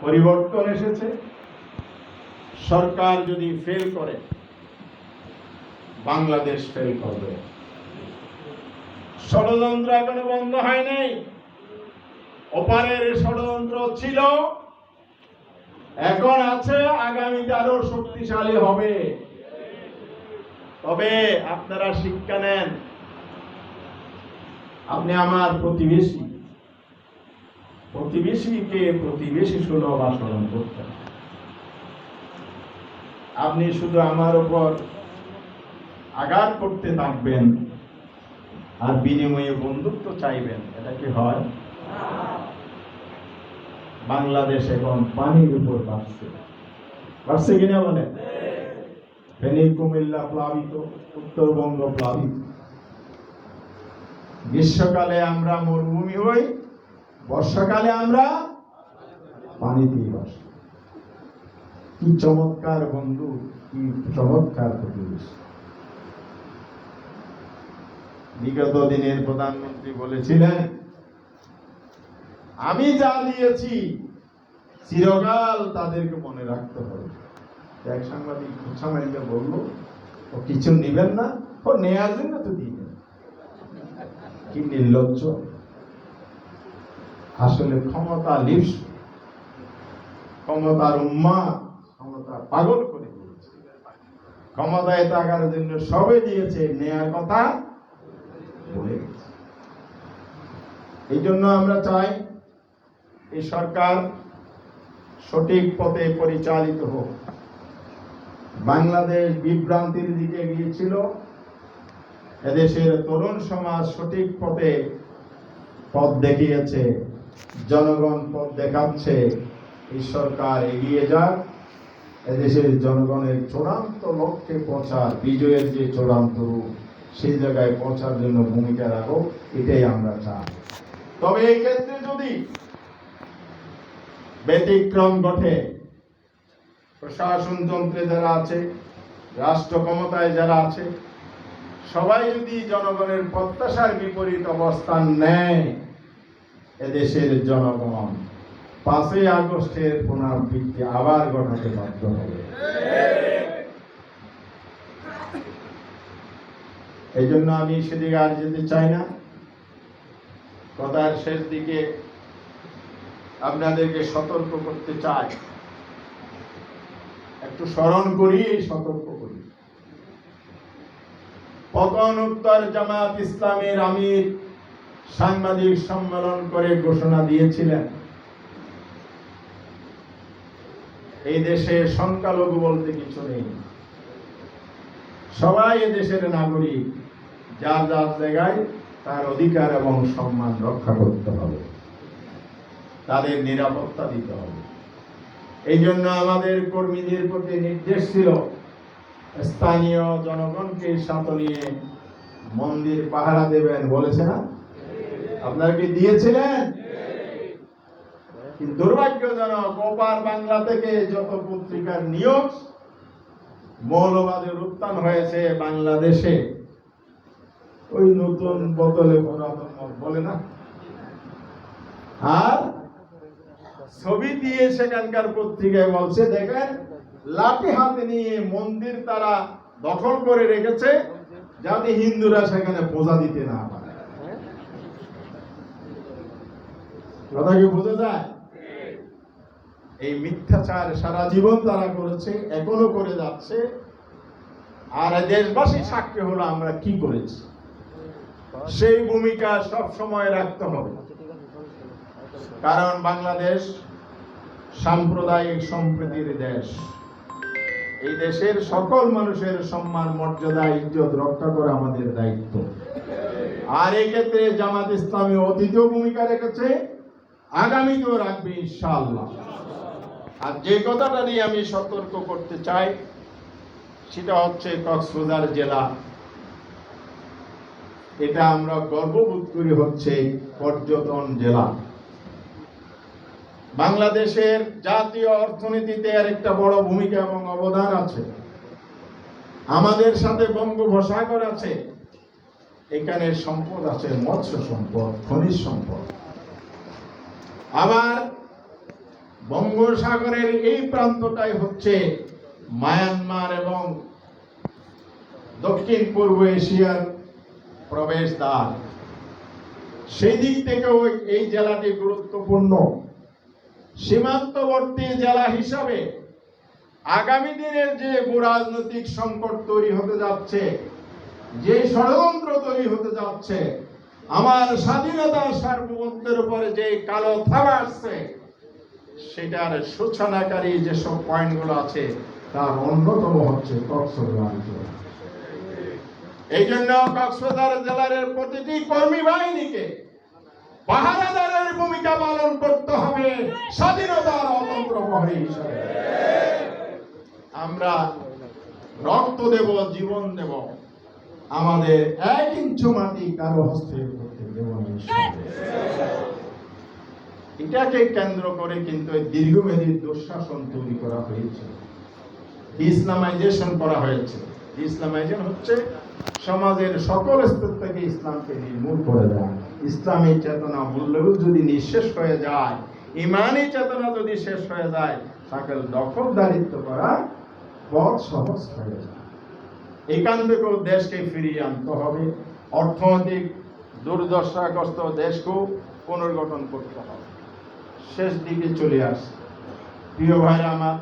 পরিবর্তন এসেছে। সরকার যদি ফেল করে, বাংলাদেশ ফেল করবে। ষড়যন্ত্র এখনও বন্ধ হয় নাই। ওপারের ষড়যন্ত্র ছিল। এখন আছে, আগামীতে আরও শক্তিশালী হবে। তবে আপনারা শিক্ষা নেন। আপনি আমার প্রতিবেশী। প্রতিবেশীকে প্রতিবেশী সুলভ আচরণ করতেন আপনি শুধু আমার উপর আঘাত করতে থাকবেন আর বিনিময়ে বন্ধুত্ব চাইবেন, এটা কি হয়? বাংলাদেশ এখন পানির উপর বাড়ছে। বাড়ছে কিনা বলে ফেনী, কুমিল্লা প্লাবিত, উত্তরবঙ্গ প্লাবিত। গ্রীষ্মকালে আমরা মরুভূমি হই বর্ষাকালে আমরা পানিতেই বাস। কি চমৎকার বন্ধু, কি চমৎকার প্রতিবেশ বিগত দিনের প্রধানমন্ত্রী বলেছিলেন, আমি যা দিয়েছি, চিরকাল তাদেরকে মনে রাখতে হবে। এক সাংবাদিক খোঁচা বলল, ও কিছু নিবেন না, ও নেয়ার জন্য তো দিবেন কি নির্লজ্জ। আসলে ক্ষমতা লিপস, ক্ষমতার উম্মা, ক্ষমতা পাগল করে দিয়েছে। ক্ষমতায় থাকার জন্য সবে দিয়েছে নেয়ার কথা বলে গেছে এই জন্য আমরা চাই এই সরকার সঠিক পথে পরিচালিত হোক। বাংলাদেশ বিভ্রান্তির দিকে গিয়েছিল। এদেশের তরুণ সমাজ সঠিক পথে পথ দেখিয়েছে। জনগণ পথ দেখাচ্ছে, এই সরকার এগিয়ে যাক। এদেশের জনগণের চূড়ান্ত লক্ষ্যে পৌঁছার বিজয়ের যে চূড়ান্ত রূপ, সেই জায়গায় পৌঁছার জন্য ভূমিকা রাখো এটাই আমরা চাই। তবে এই ক্ষেত্রে যদি ব্যতিক্রম ঘটে, প্রশাসন যন্ত্রে যারা আছে, রাষ্ট্র ক্ষমতায় যারা আছে, সবাই যদি জনগণের প্রত্যাশার বিপরীত অবস্থান নেয় এদেশের জনগণ পাঁচই আগস্টের পুনরাবৃত্তি আবার ঘটাতে বাধ্য হবে। এই জন্য আমি সেদিকে আর যেতে চাই না। কথার শেষ দিকে আপনাদেরকে সতর্ক করতে চাই। একটু স্মরণ করি সতর্ক করি। পতন উত্তর জামাত ইসলামের আমির সাংবাদিক সম্মেলন করে ঘোষণা দিয়েছিলেন। এই দেশে সংখ্যালঘু বলতে কিছু নেই। সবাই দেশের নাগরিক। যার যার জায়গায় তার অধিকার এবং সম্মান রক্ষা করতে হবে। তাদের নিরাপত্তা দিতে হবে। এই জন্য আমাদের কর্মীদের প্রতি নির্দেশ ছিল, স্থানীয় জনগণকে সাথে নিয়ে মন্দির পাহারা দেবেন বলেছে না? আপনারা কি দিয়েছিলেন? দুর্ভাগ্যজনক ওপার বাংলা থেকে যত পত্রিকার নিয়োগ মৌলবাদের উত্থান হয়েছে বাংলাদেশে, ওই নতুন পুরাতন বলে না? আর ছবি দিয়ে সেখানকার পত্রিকায় বলছে দেখেন লাঠি হাতে নিয়ে মন্দির তারা দখল করে রেখেছে, যাতে হিন্দুরা সেখানে পূজা দিতে না পারে। কথা কি বোঝা যায়? এই মিথ্যাচার সারা জীবন তারা করেছে, এখনও করে যাচ্ছে। আর দেশবাসী সাক্ষী হলো আমরা কি করেছি? সেই ভূমিকা সব সময় রাখতে হবে। কারণ বাংলাদেশ সাম্প্রদায়িক সম্প্রীতির দেশ। এই দেশের সকল মানুষের সম্মান, মর্যাদা, ইজ্জত রক্ষা করা আমাদের দায়িত্ব। আর এই ক্ষেত্রে জামাত ইসলামী অতীতেও ভূমিকা রেখেছে আগামীতেও রাখবে ইনশাআল্লাহ। আর যে কথাটা নিয়ে আমি সতর্ক করতে চাই, সেটা হচ্ছে কক্সবাজার জেলা। এটা আমরা গর্ববোধ করি হচ্ছে পর্যটন জেলা। বাংলাদেশের জাতীয় অর্থনীতিতে আর একটা বড় ভূমিকা এবং অবদান আছে। আমাদের সাথে বঙ্গোপসাগর আছে। এখানে সম্পদ আছে, মৎস্য সম্পদ, খনিজ সম্পদ। আবার বঙ্গোসাগরের এই প্রান্তটাই হচ্ছে মায়ানমার এবং দক্ষিণ পূর্ব এশিয়ার প্রবেশদ্বার। সেই দিক থেকেও এই জেলাটি গুরুত্বপূর্ণ। সীমান্তবর্তী জেলা হিসাবে আগামী দিনের যে ভূরাজনৈতিক সংকট তৈরি হতে যাচ্ছে, যে ষড়যন্ত্র তৈরি হতে যাচ্ছে আমার স্বাধীনতা সার্বভৌমত্বের উপরে যে কালো থাবা আসছে, সেটার সূচনাকারী যেসব পয়েন্টগুলো আছে, তার অন্যতম হচ্ছে কক্সবাজার এই জন্য কক্সবাজার জেলার প্রতিটি কর্মী বাহিনীকে পাহারাদারের ভূমিকা পালন করতে হবে, স্বাধীনতার অতন্ত্র প্রহরী হিসাবে। আমরা রক্ত দেব, জীবন দেব। আমাদের এক ইঞ্চু মাটি কারও হস্তে করতে দেব এটাকে কেন্দ্র করে কিন্তু দীর্ঘমেয়াদী দুঃশাসন তৈরি করা হয়েছে। ইসলামাইজেশন করা হয়েছে। ইসলামাইজেশন হচ্ছে সমাজের সকল স্তর থেকে ইসলামকে নির্মূল করে দেয় ইসলামী চেতনা মূল্যবোধ যদি নিঃশেষ হয়ে যায়, ইমানি চেতনা যদি শেষ হয়ে যায় সকল দখলদারিত্ব করা পথ সহজ হয়ে যায়। এখান থেকেও দেশকে ফিরিয়ে আনতে হবে। অর্থনৈতিক দুর্দশাগ্রস্ত দেশকেও পুনর্গঠন করতে হবে। শেষ দিকে চলে আসছে। প্রিয় ভাইরা আমার